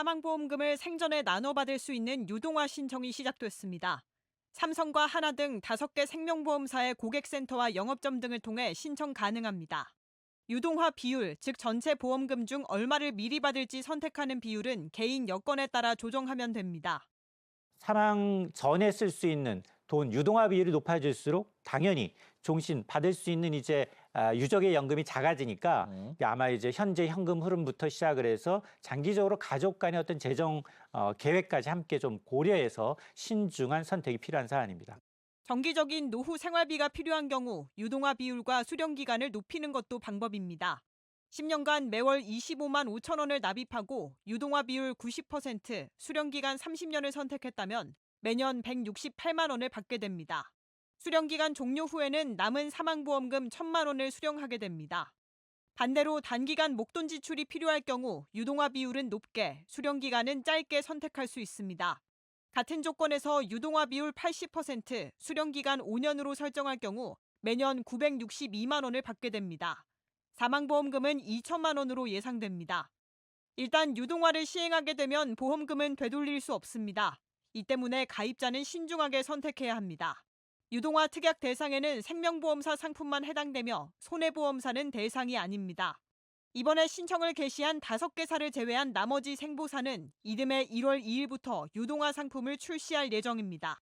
사망보험금을 생전에 나눠받을 수 있는 유동화 신청이 시작됐습니다. 삼성과 하나 등 5개 생명보험사의 고객센터와 영업점 등을 통해 신청 가능합니다. 유동화 비율, 즉 전체 보험금 중 얼마를 미리 받을지 선택하는 비율은 개인 여건에 따라 조정하면 됩니다. 사망 전에 쓸 수 있는 돈 유동화 비율이 높아질수록 당연히 종신 받을 수 있는 이제 아, 유족의 연금이 작아지니까 음. 아마 이제 현재 현금 흐름부터 시작을 해서 장기적으로 가족 간의 어떤 재정 어, 계획까지 함께 좀 고려해서 신중한 선택이 필요한 사안입니다. 정기적인 노후 생활비가 필요한 경우 유동화 비율과 수령 기간을 높이는 것도 방법입니다. 10년간 매월 25만 5천 원을 납입하고 유동화 비율 90%, 수령 기간 30년을 선택했다면 매년 168만 원을 받게 됩니다. 수령 기간 종료 후에는 남은 사망보험금 1천만 원을 수령하게 됩니다. 반대로 단기간 목돈 지출이 필요할 경우 유동화 비율은 높게, 수령 기간은 짧게 선택할 수 있습니다. 같은 조건에서 유동화 비율 80%, 수령 기간 5년으로 설정할 경우 매년 962만 원을 받게 됩니다. 사망보험금은 2천만 원으로 예상됩니다. 일단 유동화를 시행하게 되면 보험금은 되돌릴 수 없습니다. 이 때문에 가입자는 신중하게 선택해야 합니다. 유동화 특약 대상에는 생명보험사 상품만 해당되며 손해보험사는 대상이 아닙니다. 이번에 신청을 개시한 5개사를 제외한 나머지 생보사는 이듬해 1월 2일부터 유동화 상품을 출시할 예정입니다.